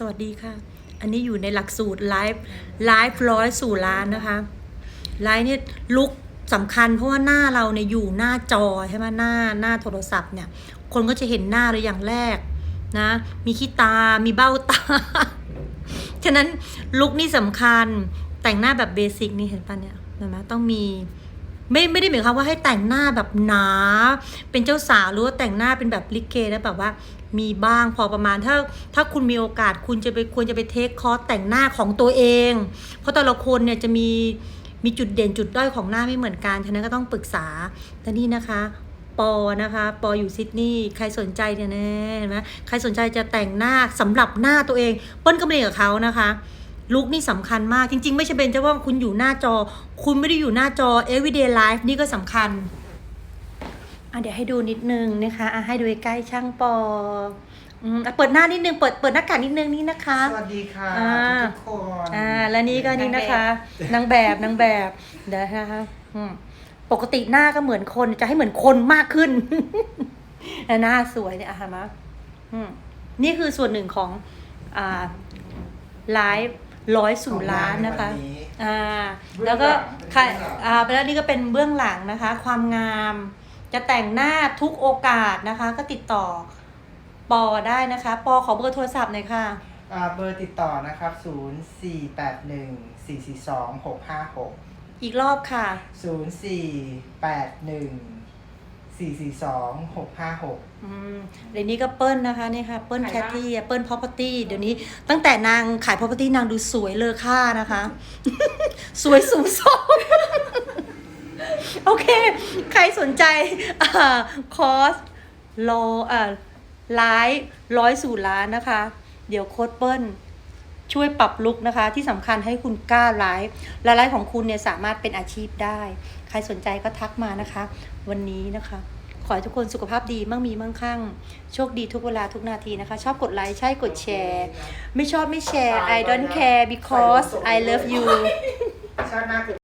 สวัสดีค่ะ อันนี้อยู่ในหลักสูตรไลฟ์ไลฟ์ร้อยสู่ล้านนะคะไลฟ์เนี่ยลุกสำคัญเพราะว่าหน้าเราเนี่ยอยู่หน้าจอใช่ไหมหน้าหน้าโทรศัพท์เนี่ย คนก็จะเห็นหน้าเราอย่างแรกนะ มีขี้ตา มีเบ้าตา ฉะนั้นลุกนี่สำคัญแต่งหน้าแบบเบสิกนี่เห็นปะเนี่ยเห็นไหมต้องมี ไม่ไม่ได้หมายความว่าให้แต่งหน้าแบบหนา เป็นเจ้าสาวหรือว่าแต่งหน้าเป็นแบบลิเกแล้วแบบว่ามีบ้างพอประมาณถ้าถ้าคุณมีโอกาสคุณจะไปควรจะไปเทคคอร์สแต่งหน้าของตัวเอง เพราะแต่ละคนเนี่ยจะมีมีจุดเด่นจุดด้อยของหน้าไม่เหมือนกันฉะนั้นก็ต้องปรึกษาแต่นี่นะคะปอนะคะปออยู่ซิดนีย์ใครสนใจเนี่ยนะเห็นไหมใครสนใจจะแต่งหน้าสำหรับหน้าตัวเองเปิ้ลก็ไม่ได้กับเขานะคะ ลุคนี่สำคัญมากจริง ๆ ไม่ใช่เป็นจะว่าคุณอยู่หน้าจอ คุณไม่ได้อยู่หน้าจอ everyday life นี่ก็สำคัญอะเดี๋ยวให้ดูนิดนึงนะคะอะให้ดูใกล้ๆช่างปออืมอะเปิดหน้านิดนึงเปิดเปิดหน้ากากนิดนึงนี่นะคะ สวัสดีค่ะอ่าทุกคนอ่าและนี่ก็นี่นะคะนางแบบนางแบบเดี๋ยวนะคะอืมปกติหน้าก็เหมือนคนจะให้เหมือนคนมากขึ้นแต่หน้าสวยเนี่ยอะเห็นไหมอืมนี่คือส่วนหนึ่งของอ่าไลฟ์ ร้อยสู่ล้านนะคะของงวัอ่าเบื้องแล้วก็หลังค่ะเป็นเบื้องหลังอ่าแล้วนี่ก็เป็นเบื้องหลังนะคะ ความงามจะแต่งหน้าทุกโอกาสนะคะ ก็ติดต่อปอได้นะคะ ปอขอเบอร์โทรศัพท์หน่อยค่ะอ่าเบอร์ติดต่อนะครับ 0 4 8 1 4 4 2 6 5 6 อีกรอบค่ะ 0 4 8 1 4 4 2 6 5 6อืมเดี๋ยวนี้ก็เปิ้ลนะคะนี่ค่ะ เปิ้ลขาแคยทบ้าน ตี้เปิ้ลพ r o p e r t y เดี๋ยวนี้ตั้งแต่นางขาย property นางดูสวยเลอค่านะคะ สวยสูงส่ง โอเค ใครสนใจอ่าคอร์สรออ่าไลฟ์ร้อยสู่ล้านนะคะ เดี๋ยวโค้ดเปิ้ล ช่วยปรับลุกนะคะ ที่สำคัญให้คุณกล้าไลฟ์และไลฟ์ของคุณเนี่ยสามารถเป็นอาชีพได้ ใครสนใจก็ทักมานะคะ วันนี้นะคะ ขอให้ทุกคนสุขภาพดีมั่งมีมั่งคั่ง โชคดีทุกเวลาทุกนาทีนะคะ ชอบกดไลค์ใช่กดแชร์ ไม่ชอบไม่แชร์ I don't care because I love you